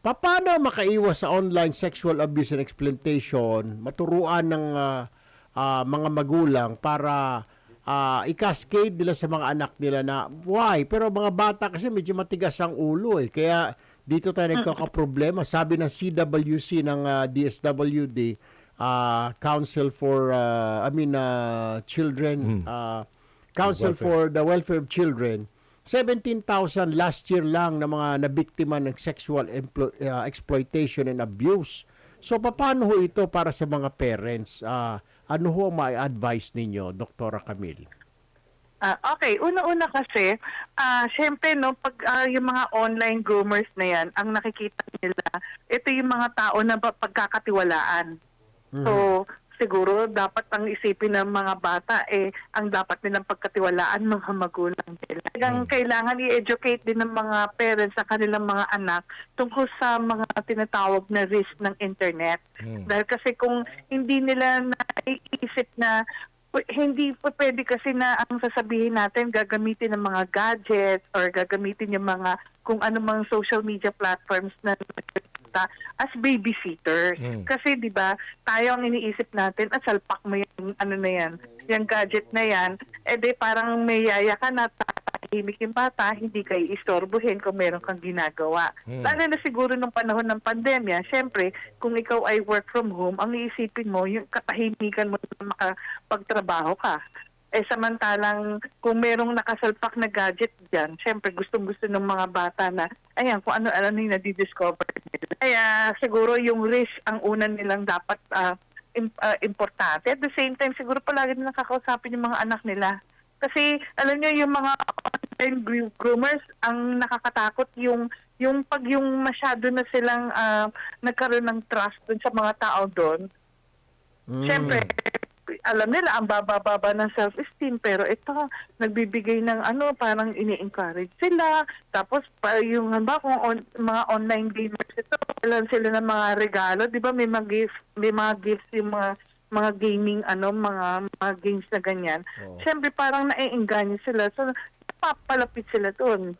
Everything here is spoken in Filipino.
paano makaiwas sa online sexual abuse and exploitation, maturuan ng ah, ah, mga magulang para ah, i-cascade nila sa mga anak nila na why? Pero mga bata kasi medyo matigas ang ulo eh. Kaya dito tayo nagkakaproblema. Sabi ng CWC ng ah, DSWD, ah, Council for ah, I mean ah, Children ah, Council Welfare. for the Welfare of Children 17,000 last year lang na mga nabiktima ng sexual emplo- uh, exploitation and abuse. So paano ho ito para sa mga parents? Ah, ano ho ang ma-advise ninyo, Dr. Camille? Ah, okay, una-una kasi, ah syempre no, pag ah, yung mga online groomers na yan, ang nakikita nila, ito yung mga tao na pagkakatiwalaan. So, siguro dapat ang isipin ng mga bata eh ang dapat nilang pagkatiwalaan mga magulang nila. Talagang kailangan i-educate din ng mga parents sa kanilang mga anak tungkol sa mga tinatawag na risk ng internet. Dahil kasi kung hindi nila naiisip na P- hindi po pwede kasi na ang sasabihin natin gagamitin ng mga gadgets or gagamitin yung mga kung ano mang social media platforms na nakikita as babysitters. Mm. Kasi 'di ba, tayo ang iniisip natin at salpak mo yung ano na yan, yung gadget na yan, eh di parang may yaya ka na tatahimik yung bata, hindi kayo istorbohin kung meron kang ginagawa. Mm. Lalo na siguro nung panahon ng pandemya, syempre, kung ikaw ay work from home, ang iisipin mo, yung katahimikan mo na makapagtrabaho ka. Eh samantalang kung merong nakasalpak na gadget dyan, syempre gustong-gusto ng mga bata na, ayan, kung ano-ano yung nadidiscover nila. Kaya siguro yung risk ang una nilang dapat ah, im- ah, importante. At the same time, siguro palagi nilang kakausapin yung mga anak nila. Kasi alam niyo yung mga online gro- groomers ang nakakatakot yung yung pag yung masyado na silang ah, nagkaroon ng trust dun sa mga tao doon. Mm. Siyempre, alam nila ang baba-baba ng self-esteem pero ito nagbibigay ng ano parang ini-encourage sila. Tapos pa yung ba kung on- mga online gamers ito kailan sila ng mga regalo. Di ba may mga gifts may mga gifts yung mga mga gaming ano mga mga games na ganyan. Oo. Siyempre parang naiengganyo sila. So papalapit sila doon